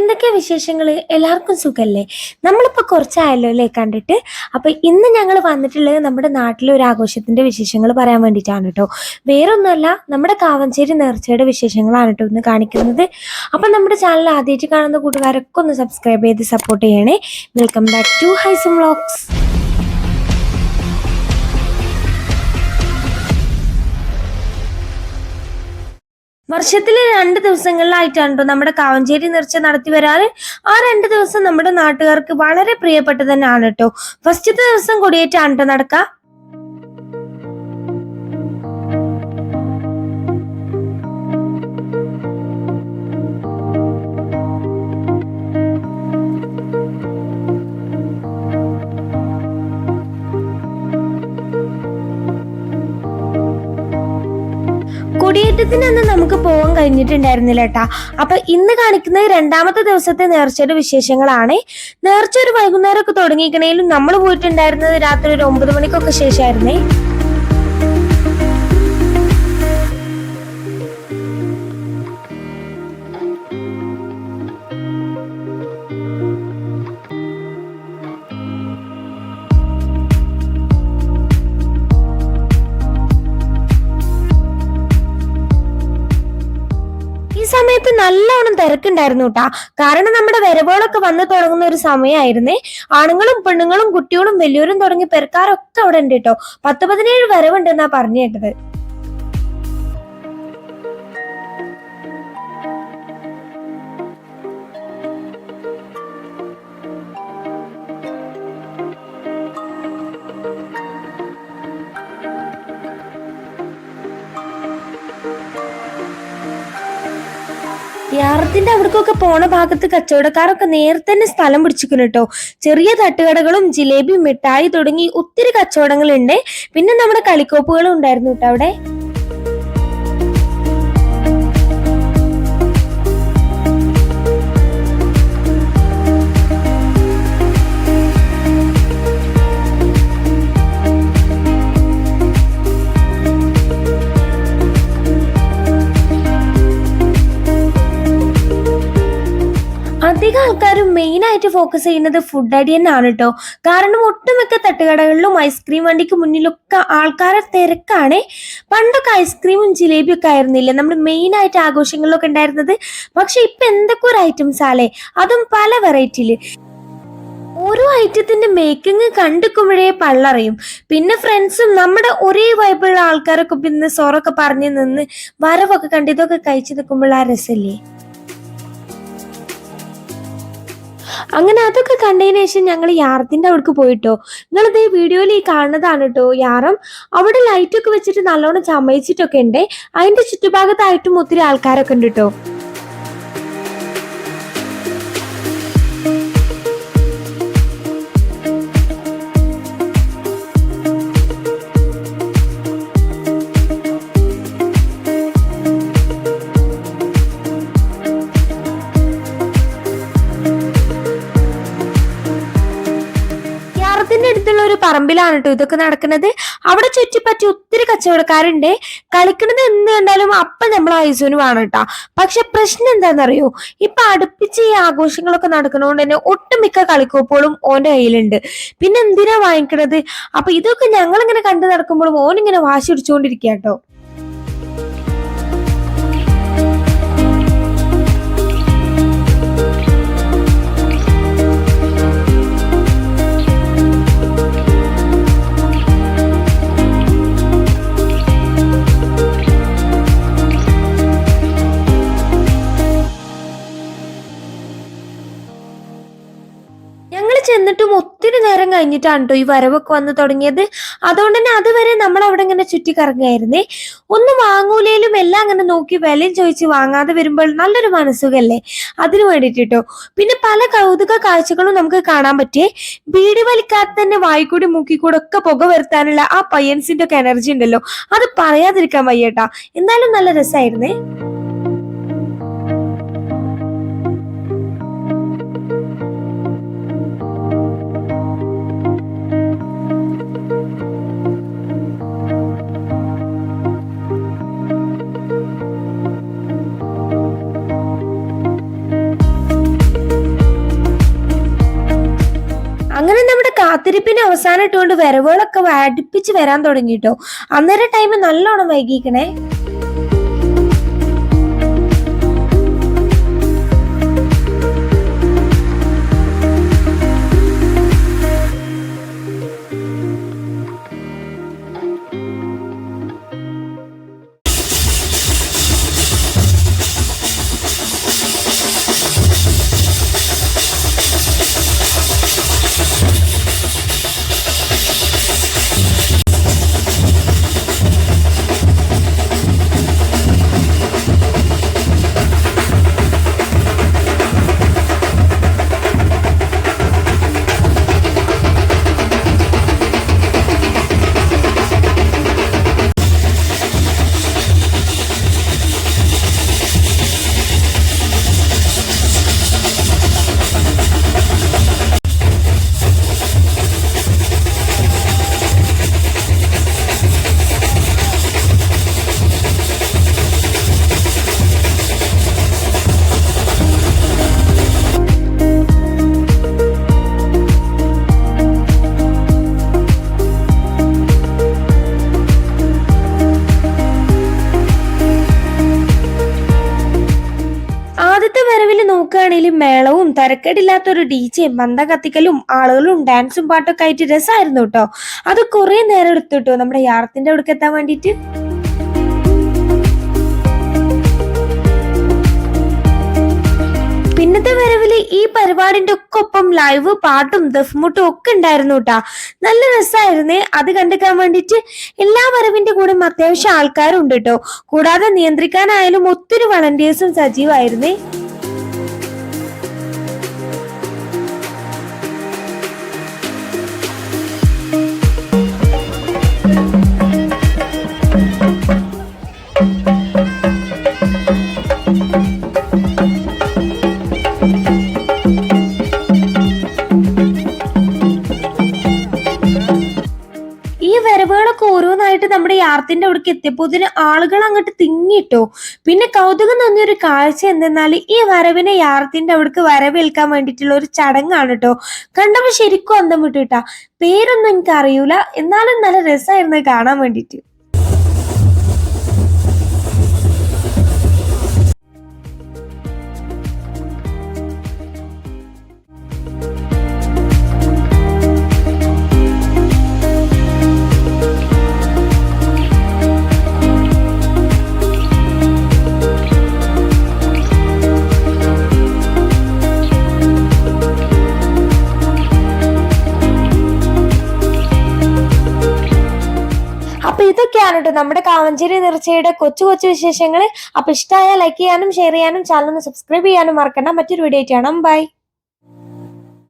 എന്തൊക്കെയാ വിശേഷങ്ങൾ എല്ലാവർക്കും സുഖല്ലേ? നമ്മളിപ്പോൾ കുറച്ചായല്ലോ അല്ലേ കണ്ടിട്ട്? അപ്പോൾ ഇന്ന് ഞങ്ങൾ വന്നിട്ടുള്ളത് നമ്മുടെ നാട്ടിലെ ഒരു ആഘോഷത്തിന്റെ വിശേഷങ്ങൾ പറയാൻ വേണ്ടിയിട്ടാണ് കേട്ടോ വേറൊന്നുമല്ല നമ്മുടെ കാവഞ്ചേരി നേർച്ചയുടെ വിശേഷങ്ങളാണ് കേട്ടോ ഇന്ന് കാണിക്കുന്നത്. അപ്പം നമ്മുടെ ചാനൽ ആദ്യമായിട്ട് കാണുന്ന കൂട്ടുകാരൊക്കെ ഒന്ന് സബ്സ്ക്രൈബ് ചെയ്ത് സപ്പോർട്ട് ചെയ്യണേ. Welcome back to Haisam vlogs വർഷത്തിൽ രണ്ട് ദിവസങ്ങളിലായിട്ടാണ് കേട്ടോ നമ്മുടെ കാവഞ്ചേരി നേർച്ച നടത്തി വരാറ്. ആ രണ്ട് ദിവസം നമ്മുടെ നാട്ടുകാർക്ക് വളരെ പ്രിയപ്പെട്ട തന്നെയാണ് കേട്ടോ ഫസ്റ്റത്തെ ദിവസം കൊടിയേറ്റാണ് കേട്ടോ നടക്കുക കൊടിയേറ്റത്തിനന്ന് നമുക്ക് പോകാൻ കഴിഞ്ഞിട്ടുണ്ടായിരുന്നില്ല കേട്ടാ അപ്പൊ ഇന്ന് കാണിക്കുന്നത് രണ്ടാമത്തെ ദിവസത്തെ നേർച്ചയുടെ വിശേഷങ്ങളാണ്. നേർച്ച ഒരു വൈകുന്നേരമൊക്കെ തുടങ്ങിക്കണേലും നമ്മൾ പോയിട്ടുണ്ടായിരുന്നത് രാത്രി ഒരു ഒമ്പത് മണിക്കൊക്കെ ശേഷമായിരുന്നേ. സമയത്ത് നല്ലോണം തിരക്കുണ്ടായിരുന്നു കേട്ടാ കാരണം നമ്മുടെ വരവുകളൊക്കെ വന്നു തുടങ്ങുന്ന ഒരു സമയമായിരുന്നേ ആണുങ്ങളും പെണ്ണുങ്ങളും കുട്ടികളും വലിയവരും തുടങ്ങി പെരക്കാരൊക്കെ അവിടെ ഉണ്ട് കേട്ടോ പത്ത് പതിനേഴ് വരവുണ്ടെന്നാ പറഞ്ഞു കേട്ടത് യാറത്തിന്റെ അവിടേക്കൊക്കെ പോണ ഭാഗത്ത് കച്ചവടക്കാരൊക്കെ നേരത്തെ തന്നെ സ്ഥലം പിടിച്ചിരിക്കുന്നു കേട്ടോ. ചെറിയ തട്ടുകടകളും ജിലേബി മിഠായി തുടങ്ങി ഒത്തിരി കച്ചവടങ്ങളുണ്ട്. പിന്നെ നമ്മുടെ കളിക്കോപ്പുകളും ഉണ്ടായിരുന്നു കേട്ടോ അവിടെ. ആയിട്ട് ഫോക്കസ് ചെയ്യുന്നത് ഫുഡ് അടി തന്നെയാണ് കേട്ടോ കാരണം ഒട്ടുമിക്ക തട്ടുകടകളിലും ഐസ്ക്രീം വണ്ടിക്ക് മുന്നിലൊക്കെ ആൾക്കാരെ തിരക്കാണ്. പണ്ടൊക്കെ ഐസ്ക്രീമും ജിലേബിയും ഒക്കെ ആയിരുന്നില്ലേ? നമ്മൾ മെയിൻ ആയിട്ട് ആഘോഷങ്ങളിലൊക്കെ ഉണ്ടായിരുന്നത്. പക്ഷെ ഇപ്പൊ എന്തൊക്കെ ഒരു ഐറ്റംസ് ആലേ? അതും പല വെറൈറ്റിയിൽ ഓരോ ഐറ്റത്തിന്റെ മേക്കിംഗ് കണ്ടിക്കുമ്പോഴേ പള്ളറിയും. പിന്നെ ഫ്രണ്ട്സും നമ്മുടെ ഒരേ വൈബുള്ള ആൾക്കാരൊക്കെ പിന്നെ സോറൊക്കെ പറഞ്ഞു നിന്ന് വരവൊക്കെ കണ്ട് ഇതൊക്കെ കഴിച്ചു നിൽക്കുമ്പോൾ ആ രസല്ലേ? അങ്ങനെ അതൊക്കെ കണ്ടതിന് ശേഷം ഞങ്ങൾ യാറത്തിന്റെ അവിടേക്ക് പോയിട്ടോ. നിങ്ങളിത് വീഡിയോയിൽ ഈ കാണുന്നതാണ് കേട്ടോ യാറം. അവിടെ ലൈറ്റൊക്കെ വെച്ചിട്ട് നല്ലോണം ചമയിച്ചിട്ടൊക്കെ ഉണ്ട്. അതിന്റെ ചുറ്റുഭാഗത്തായിട്ടും ഒത്തിരി ആൾക്കാരൊക്കെ ഉണ്ട് കേട്ടോ പറമ്പിലാണ് കേട്ടോ ഇതൊക്കെ നടക്കുന്നത്. അവിടെ ചുറ്റിപ്പറ്റി ഒത്തിരി കച്ചവടക്കാരുണ്ട്. കളിക്കുന്നത് എന്ത് കണ്ടാലും അപ്പം നമ്മൾ ഐസോന് വേണം കേട്ടോ പക്ഷെ പ്രശ്നം എന്താണെന്നറിയോ ഇപ്പൊ അടുപ്പിച്ച് ഈ ആഘോഷങ്ങളൊക്കെ നടക്കുന്നതുകൊണ്ട് തന്നെ ഒട്ടുമിക്ക കളിക്കോപ്പുകളും ഓന്റെ കയ്യിലുണ്ട്. പിന്നെ എന്തിനാ വാങ്ങിക്കണത്? അപ്പൊ ഇതൊക്കെ ഞങ്ങളിങ്ങനെ കണ്ടു നടക്കുമ്പോഴും ഓൻ ഇങ്ങനെ വാശി പിടിച്ചുകൊണ്ടിരിക്കുക കേട്ടോ കഴിഞ്ഞിട്ടാണ് കേട്ടോ ഈ വരവൊക്കെ വന്ന് തുടങ്ങിയത്. അതുകൊണ്ട് തന്നെ അതുവരെ നമ്മൾ അവിടെ ഇങ്ങനെ ചുറ്റിക്കറങ്ങായിരുന്നേ. ഒന്നും വാങ്ങൂലേലും എല്ലാം അങ്ങനെ നോക്കി വിലയും ചോദിച്ച് വാങ്ങാതെ വരുമ്പോൾ നല്ലൊരു മനസ്സുഖല്ലേ? അതിനു വേണ്ടിയിട്ട് കേട്ടോ പിന്നെ പല കൗതുക കാഴ്ചകളും നമുക്ക് കാണാൻ പറ്റിയേ. ബീഡി വലിക്കാതെ തന്നെ വായിക്കൂടി മൂക്കിക്കൂടെ ഒക്കെ പുക വരുത്താനുള്ള ആ പയ്യൻസിന്റെ ഒക്കെ എനർജി ഉണ്ടല്ലോ. അത് പറയാതിരിക്കാൻ വയ്യട്ടാ. എന്തായാലും നല്ല രസമായിരുന്നേ കാത്തിരിപ്പിന് അവസാനം ഇട്ടുകൊണ്ട് വരവുകളൊക്കെ അടുപ്പിച്ച് വരാൻ തുടങ്ങിട്ടോ. അന്നേരം ടൈം നല്ലോണം വൈകിക്കണേ. ആദ്യത്തെ വരവിൽ നോക്കുകയാണെങ്കിൽ മേളവും തരക്കേടില്ലാത്തൊരു ജെ മന്ദ കത്തിക്കലും ആളുകളും ഡാൻസും പാട്ടൊക്കെ ആയിട്ട് രസമായിരുന്നു കേട്ടോ. അത് കുറെ നേരം എടുത്തു കേട്ടോ. നമ്മുടെ യാർത്തിന്റെ അവിടേക്ക് എത്താൻ വേണ്ടിയിട്ട്. ഈ പരിപാടിന്റെ ഒക്കെ ഒപ്പം ലൈവ് പാട്ടും ദഫ്മുട്ടും ഒക്കെ ഉണ്ടായിരുന്നു കേട്ടാ നല്ല രസമായിരുന്നേ അത് കണ്ടെക്കാൻ വേണ്ടിയിട്ട് എല്ലാ വരവിന്റെ കൂടെ അത്യാവശ്യം ആൾക്കാരും ഉണ്ട് കേട്ടോ കൂടാതെ നിയന്ത്രിക്കാനായാലും ഒത്തിരി വളണ്ടിയേഴ്സും സജീവമായിരുന്നേ യാർത്തിന്റെ അവിടേക്ക് എത്തിയപ്പോ ഇതിന് ആളുകൾ അങ്ങോട്ട് തിങ്ങിട്ടോ. പിന്നെ കൗതുകം തോന്നിയ ഒരു കാഴ്ച എന്തെന്നാൽ ഈ വരവിനെ യാർത്തിന്റെ അവിടേക്ക് വരവേൽക്കാൻ വേണ്ടിയിട്ടുള്ള ഒരു ചടങ്ങാണ് കേട്ടോ കണ്ടപ്പോ ശരിക്കും അന്തം വിട്ടുട്ടാ പേരൊന്നും എനിക്ക് അറിയൂല എന്നാലും നല്ല രസമായിരുന്നു കാണാൻ വേണ്ടിയിട്ട്. ഇതൊക്കെയാണ് കേട്ടോ നമ്മുടെ കാവഞ്ചേരി നിർച്ചയുടെ കൊച്ചു കൊച്ചു വിശേഷങ്ങൾ അപ്പൊ ഇഷ്ടമായ ലൈക്ക് ചെയ്യാനും ഷെയർ ചെയ്യാനും ചാനൽ ഒന്ന് സബ്സ്ക്രൈബ് ചെയ്യാനും മറക്കണ്ട. മറ്റൊരു വീഡിയോ ആയിട്ട് കാണാം. ബൈ